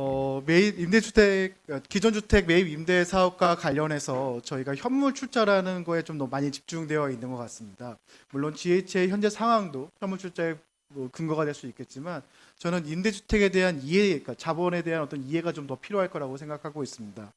어, 매입 임대주택 어, 기존 주택 매입 임대 사업과 관련해서 저희가 현물 출자라는 거에 좀 너무 많이 집중되어 있는 것 같습니다. 물론 GH의 현재 상황도 현물 출자의 뭐 근거가 될 수 있겠지만 저는 임대주택에 대한 이해, 그러니까 자본에 대한 어떤 이해가 좀 더 필요할 거라고 생각하고 있습니다.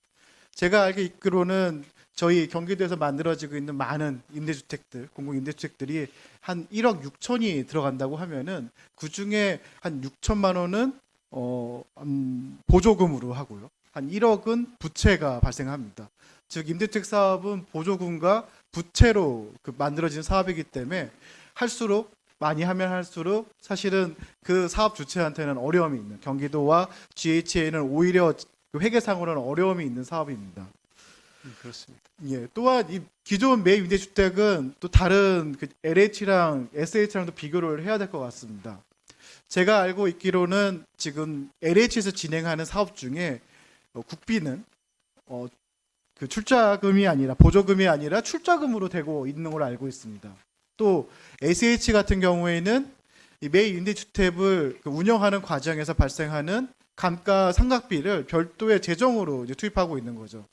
제가 알기 있기로는 저희 경기도에서 만들어지고 있는 많은 임대주택들, 공공 임대주택들이 한 1억 6천이 들어간다고 하면은 그 중에 한 6천만 원은 어, 음, 보조금으로 하고요. 한 1억은 부채가 발생합니다. 즉 임대주택 사업은 보조금과 부채로 그 만들어진 사업이기 때문에 할수록 많이 하면 할수록 사실은 그 사업 주체한테는 어려움이 있는 경기도와 GHA는 오히려 그 회계상으로는 어려움이 있는 사업입니다. 음, 그렇습니다. 예, 또한 이 기존 매입 임대주택은 또 다른 그 LH랑 SH랑도 비교를 해야 될 것 같습니다. 제가 알고 있기로는 지금 LH에서 진행하는 사업 중에 어, 국비는 어, 그 출자금이 아니라 보조금이 아니라 출자금으로 되고 있는 걸로 알고 있습니다. 또 SH 같은 경우에는 이 매입 임대주택을 그 운영하는 과정에서 발생하는 감가 상각비를 별도의 재정으로 투입하고 있는 거죠.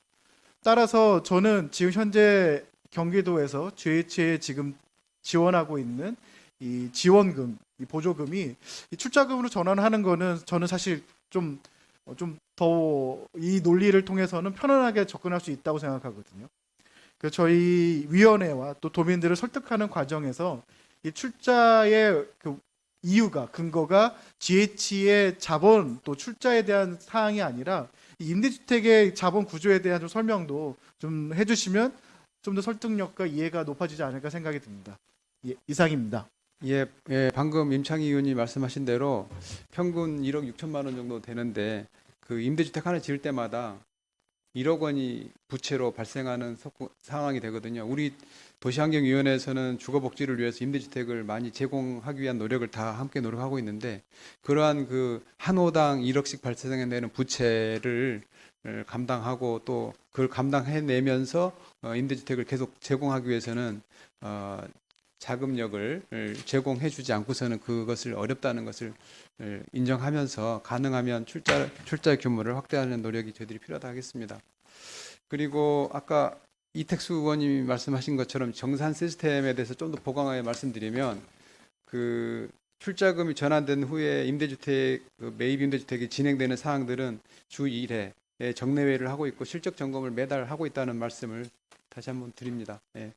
따라서 저는 지금 현재 경기도에서 GH에 지금 지원하고 있는 이 지원금, 이 보조금이 이 출자금으로 전환하는 거는 저는 사실 좀 어, 좀더 이 논리를 통해서는 편안하게 접근할 수 있다고 생각하거든요. 그 저희 위원회와 또 도민들을 설득하는 과정에서 이 출자의 그 이유가 근거가 GH의 자본 또 출자에 대한 사항이 아니라 이 임대주택의 자본 구조에 대한 좀 설명도 좀 해주시면 좀 더 설득력과 이해가 높아지지 않을까 생각이 듭니다. 예, 이상입니다. 예, 예, 방금 임창희 의원이 말씀하신 대로 평균 1억 6천만 원 정도 되는데 그 임대주택 하나 지을 때마다 1억 원이 부채로 발생하는 석- 상황이 되거든요. 우리 도시환경위원회에서는 주거복지를 위해서 임대주택을 많이 제공하기 위한 노력을 다 함께 노력하고 있는데 그러한 그 한 호당 1억씩 발생되는 부채를 어, 감당하고 또 그걸 감당해내면서 어, 임대주택을 계속 제공하기 위해서는 어, 자금력을 제공해 주지 않고서는 그것을 어렵다는 것을 어, 인정하면서 가능하면 출자 출자 규모를 확대하는 노력이 저희들이 필요하다 하겠습니다. 그리고 아까 이택수 의원님이 말씀하신 것처럼 정산 시스템에 대해서 좀 더 보강하여 말씀드리면 그 출자금이 전환된 후에 임대주택 그 매입 임대주택이 진행되는 사항들은 주 1회 정례회를 하고 있고 실적 점검을 매달 하고 있다는 말씀을 다시 한번 드립니다. 예.